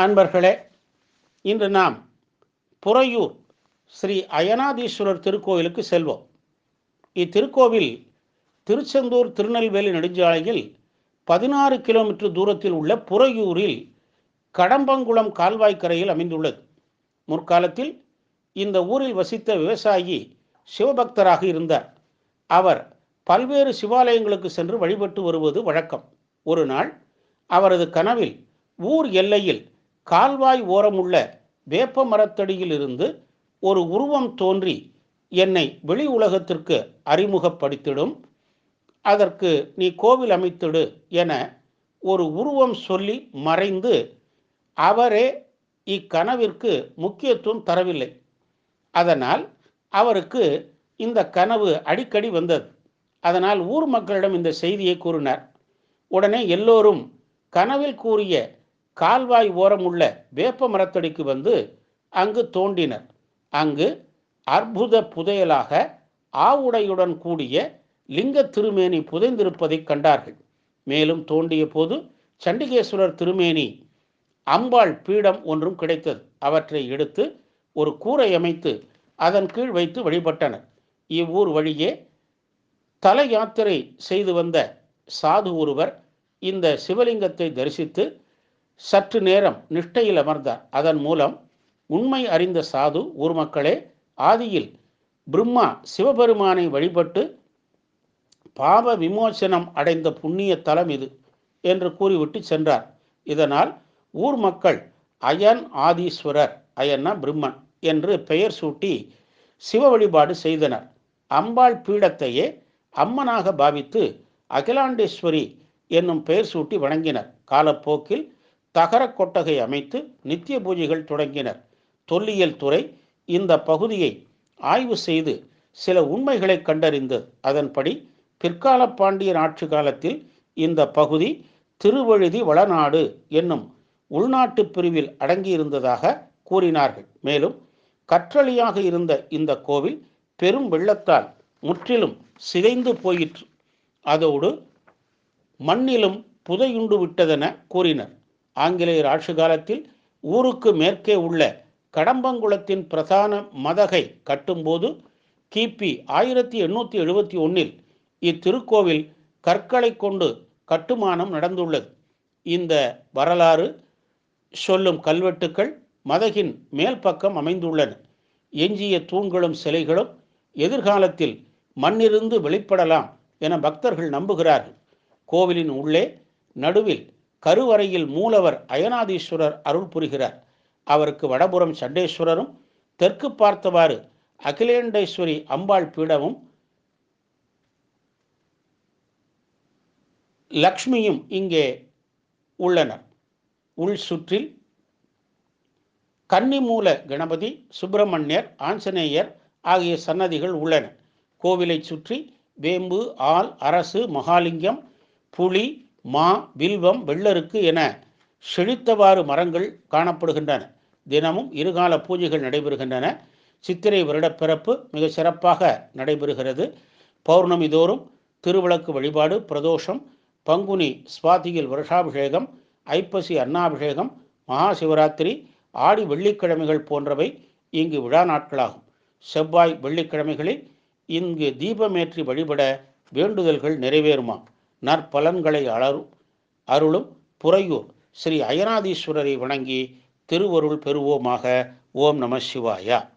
அன்பர்களே இன்று நாம் புறையூர் ஸ்ரீ அயனாதீஸ்வரர் திருக்கோயிலுக்கு செல்வோம். இத்திருக்கோவில் திருச்செந்தூர் திருநெல்வேலி நெடுஞ்சாலையில் பதினாறு கிலோமீட்டர் தூரத்தில் உள்ள புறையூரில் கடம்பங்குளம் கால்வாய்க்கரையில் அமைந்துள்ளது. முற்காலத்தில் இந்த ஊரில் வசித்த விவசாயி சிவபக்தராக இருந்தார். அவர் பல்வேறு சிவாலயங்களுக்கு சென்று வழிபட்டு வருவது வழக்கம். ஒரு நாள் அவரது கனவில் ஊர் எல்லையில் கால்வாய் ஓரமுள்ள வேப்ப மரத்தடியில் இருந்து ஒரு உருவம் தோன்றி என்னை வெளி உலகத்திற்கு அறிமுகப்படுத்திடும். அதற்கு நீ கோவில் அமைத்திடு என ஒரு உருவம் சொல்லி மறைந்து அவரே இக்கனவிற்கு முக்கியத்துவம் தரவில்லை. அதனால் அவருக்கு இந்த கனவு அடிக்கடி வந்தது. அதனால் ஊர் மக்களிடம் இந்த செய்தியை கூறினார். உடனே எல்லோரும் கனவில் கூறிய கால்வாய் ஓரமுள்ள வேப்ப மரத்தடிக்கு வந்து அங்கு தோண்டினர். அங்கு அற்புத புதையலாக ஆவுடையுடன் கூடிய லிங்க திருமேனி புதைந்திருப்பதைக் கண்டார்கள். மேலும் தோண்டிய போது சண்டிகேஸ்வரர் திருமேனி அம்பாள் பீடம் ஒன்றும் கிடைத்தது. அவற்றை எடுத்து ஒரு கூரை அமைத்து அதன் கீழ் வைத்து வழிபட்டனர். இவ்வூர் வழியே தல யாத்திரை செய்து வந்த சாது ஒருவர் இந்த சிவலிங்கத்தை தரிசித்து சற்று நேரம் நிஷ்டையில் அமர்ந்தார். அதன் மூலம் உண்மை அறிந்த சாது ஊர் மக்களே ஆதியில் பிரம்மா சிவபெருமானை வழிபட்டு பாவ விமோசனம் அடைந்த புண்ணிய தலம் இது என்று கூறிவிட்டு சென்றார். இதனால் ஊர் மக்கள் அயன் ஆதீஸ்வரர் அயன்னா பிரம்மன் என்று பெயர் சூட்டி சிவ வழிபாடு செய்தனர். அம்பாள் பீடத்தையே அம்மனாக பாவித்து அகிலாண்டேஸ்வரி என்னும் பெயர் சூட்டி வணங்கினர். காலப்போக்கில் தகர கொட்டகை அமைத்து நித்திய பூஜைகள் தொடங்கினர். தொல்லியல் துறை இந்த பகுதியை ஆய்வு செய்து சில உண்மைகளை கண்டறிந்து அதன்படி பிற்கால பாண்டியன் ஆட்சி காலத்தில் இந்த பகுதி திருவழுதி வளநாடு என்னும் உள்நாட்டு பிரிவில் அடங்கியிருந்ததாக கூறினார்கள். மேலும் கற்றளியாக இருந்த இந்த கோவில் பெரும் வெள்ளத்தால் முற்றிலும் சிதைந்து போயிற்று. அதோடு மண்ணிலும் புதையுண்டு விட்டதென கூறினர். ஆங்கிலேயர் ஆட்சி காலத்தில் ஊருக்கு மேற்கே உள்ள கடம்பங்குளத்தின் பிரதான மதகை கட்டும்போது கிபி ஆயிரத்தி எண்ணூற்றி எழுபத்தி ஒன்றில் இத்திருக்கோவில் கற்களை கொண்டு கட்டுமானம் நடந்துள்ளது. இந்த வரலாறு சொல்லும் கல்வெட்டுக்கள் மதகின் மேல் பக்கம் அமைந்துள்ளன. எஞ்சிய தூண்களும் சிலைகளும் எதிர்காலத்தில் மண்ணிருந்து வெளிப்படலாம் என பக்தர்கள் நம்புகிறார்கள். கோவிலின் உள்ளே நடுவில் கருவறையில் மூலவர் அயனாதீஸ்வரர் அருள் புரிகிறார். அவருக்கு வடபுறம் சண்டேஸ்வரரும் தெற்கு பார்த்தவாறு அகிலேண்டேஸ்வரி அம்பாள் பீடமும் லக்ஷ்மியும் இங்கே உள்ளனர். உள் சுற்றில் கன்னிமூல கணபதி சுப்பிரமணியர் ஆஞ்சநேயர் ஆகிய சன்னதிகள் உள்ளன. கோவிலை சுற்றி வேம்பு ஆல் அரசு மகாலிங்கம் புலி மா வில்வம் வெள்ளருக்கு என செழித்தவாறு மரங்கள் காணப்படுகின்றன. தினமும் இருகால பூஜைகள் நடைபெறுகின்றன. சித்திரை வருடப்பிறப்பு மிக சிறப்பாக நடைபெறுகிறது. பௌர்ணமி தோறும் திருவிளக்கு வழிபாடு பிரதோஷம் பங்குனி ஸ்வாதியில் வருஷாபிஷேகம் ஐப்பசி அன்னாபிஷேகம் மகா சிவராத்திரி ஆடி வெள்ளிக்கிழமைகள் போன்றவை இங்கு விழா நாட்களாகும். செவ்வாய் வெள்ளிக்கிழமைகளில் இங்கு தீபமேற்றி வழிபட வேண்டுதல்கள் நிறைவேறுமா நற்பலன்களை அலரும் அருளும் புறையூர் ஸ்ரீ அயனாதீஸ்வரரை வணங்கி திருவருள் பெறுவோமாக. ஓம் நம சிவாயா.